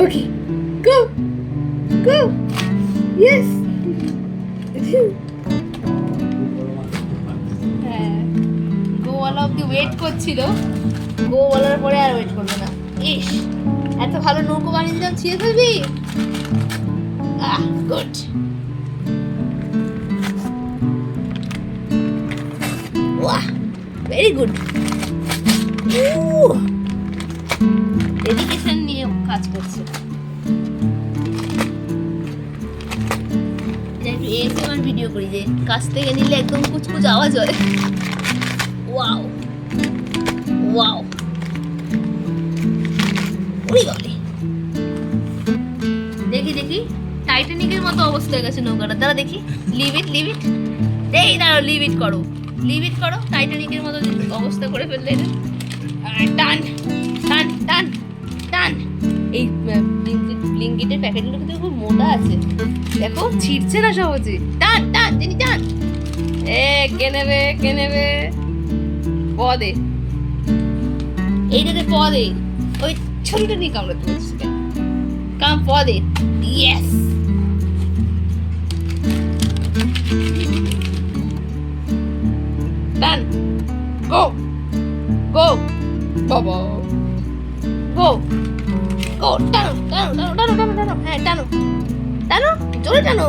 ওকে গো গো yes হ্যাঁ গোওয়ালা অব্দি wait করছিল, গোওয়ালার পরে আর ওয়েট করবে না। ইস, এত ভালো নৌকো বানিয়ে দিলাম, ছিঁড়ে ফেলবি? আহ গুড ওয়াহ ভেরি গুড কাজ করছে। একটু এসএমআর ভিডিও করি যে, কাছ থেকে নিলে একদম কুচকুচ আওয়াজ হয়। ওয়াও। ওয়াও। দেখি দেখি। টাইটানিকের মতো অবস্থা হয়ে গেছে নৌকাটা। দাঁড়া দেখি। লিভ ইট লিভ ইট এই দাঁড়াও লিভ ইট করো। লিভ ইট করো। টাইটানিকের মতো অবস্থা করে ফেললে টান টান টান টান এই ব্লিঙ্কিটের প্যাকেটগুলো কিন্তু খুব মোটা আছে। দেখো, ছিঁড়ছে না সহজে। টান টান জিনি টান। এ, কে নেবে কে নেবে? পদে। এইটাতে পদে। ওই ছোটটা নিয়ে কামড়াতে বলছিস কাম, পদে। ইয়েস ডান গো গো বাবা। গো। গো টানো টানো টানো টানো টানো হ্যাঁ টানো। টানো জোরে টানো।